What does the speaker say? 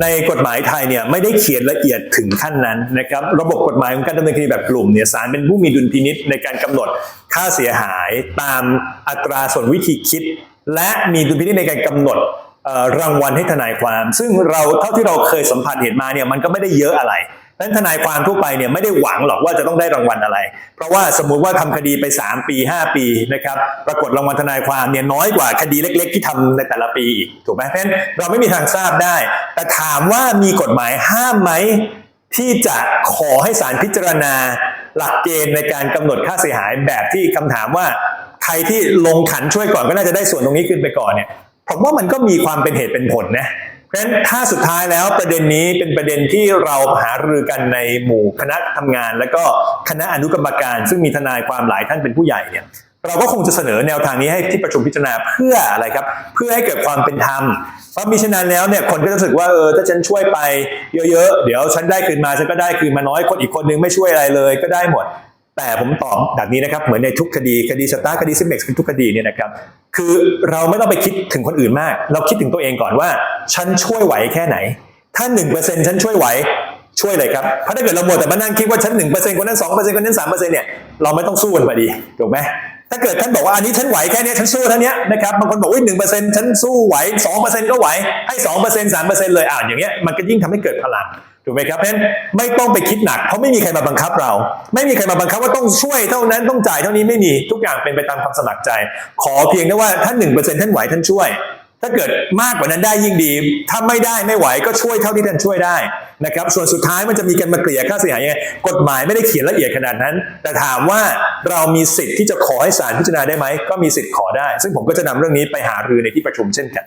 ในกฎหมายไทยเนี่ยไม่ได้เขียนละเอียดถึงขั้นนั้นนะครับระบบกฎหมายของการดำเนินคดีแบบกลุ่มเนี่ยศาลเป็นผู้มีดุลพินิษในการกำหนดค่าเสียหายตามอัตราส่วนวิธีคิด และมีดุลพินิษในการกำหนดรางวัลให้ทนายความ ซึ่งเราเท่าที่เราเคยสัมผัสเห็นมาเนี่ยมันก็ไม่ได้เยอะอะไร นั้นทนายความทั่วไปเนี่ยไม่ได้หวังหรอกว่าจะต้องได้รางวัลอะไร เพราะว่าสมมุติว่าทำคดีไป 3 ปี 5 ปีนะครับปรากฏรางวัลทนายความเนี่ยน้อยกว่าคดีเล็ก ๆ ที่ทำในแต่ละปีอีกถูกไหมเพราะฉะนั้นเราไม่มีทางทราบได้ แต่ถามว่ามีกฎหมายห้ามไหมที่จะขอให้ศาลพิจารณา หลักเกณฑ์ในการกำหนดค่าเสียหายแบบที่คำถามว่าใครที่ลงขันช่วยก่อนก็น่าจะได้ส่วนตรงนี้ขึ้นไปก่อนเนี่ยผมว่ามันก็มีความเป็นเหตุเป็นผลนะ เพราะฉะนั้นถ้าสุดท้ายแล้วประเด็นนี้เป็นประเด็นที่เราหารือกันในหมู่คณะทำงาน และก็คณะอนุกรรมการ ซึ่งมีทนายความหลายท่านเป็นผู้ใหญ่เนี่ยเราก็คงจะเสนอแนวทางนี้ให้ที่ประชุมพิจารณาเพื่ออะไรครับ เพื่อให้เกิดความเป็นธรรมเพราะมิฉะนั้นแล้วเนี่ยคนก็จะรู้สึกว่าเออถ้าฉันช่วยไปเยอะๆ เดี๋ยวฉันได้คืนมาฉันก็ได้คืนมาน้อยคนอีกคนนึงไม่ช่วยอะไรเลยก็ได้หมด แต่ผมตอบแบบนี้นะครับเหมือนในทุกคดีคดีสตาร์คดีซิมเม็กซ์ทุกคดีเนี่ยนะครับคือเราไม่ต้องไปคิดถึงคนอื่นมาก เราคิดถึงตัวเองก่อนว่า ฉันช่วยไหวแค่ไหน ถ้าหนึ่งเปอร์เซ็นฉันช่วยไหวช่วยเลยครับเพราะถ้าเกิดเราหมดแต่มานั่งคิดว่าฉันหนึ่งเปอร์เซ็นต์คนนั้นสองเปอร์เซ็นต์คนนั้นสามเปอร์เซ็นต์เนี่ยเราไม่ต้องสู้กันพอดีถูกไหมถ้าเกิดท่านบอกว่าอันนี้ฉันไหวแค่เนี้ยฉันสู้เท่านี้นะครับบางคนบอกว่าหนึ่งเปอร์เซ็นต์ฉันสู้ไหวสองเปอร์เซ็นต์ก็ไหวให้สองเปอร์เซ็นต์สามเปอร์เซ็นต์เลยอ่านอย่างเงี้ยมันก็ยิ่งทำให้เกิดพลัง ถูกไหมครับเพราะฉะนั้นไม่ต้องไปคิดหนัก เพราะไม่มีใครมาบังคับเรา ไม่มีใครมาบังคับว่าต้องช่วยเท่านั้นต้องจ่ายเท่านี้ไม่มีทุกอย่างเป็นไปตามความสมัครใจ ขอเพียงแค่ว่าถ้านหนึ่งเปอร์เซ็นต์ท่านไหวท่านช่วย ถ้าเกิดมากกว่านั้นได้ยิ่งดี ถ้าไม่ได้ไม่ไหวก็ช่วยเท่าที่ท่านช่วยได้นะครับส่วนสุดท้ายมันจะมีการมาเกลี่ยค่าเสียหายยังไงกฎหมายไม่ได้เขียนละเอียดขนาดนั้น แต่ถามว่าเรามีสิทธิ์ที่จะขอให้ศาลพิจารณาได้ไหมก็มีสิทธิ์ขอได้ ซึ่งผมก็จะนำเรื่องนี้ไปหารือในที่ประชุมเช่นกัน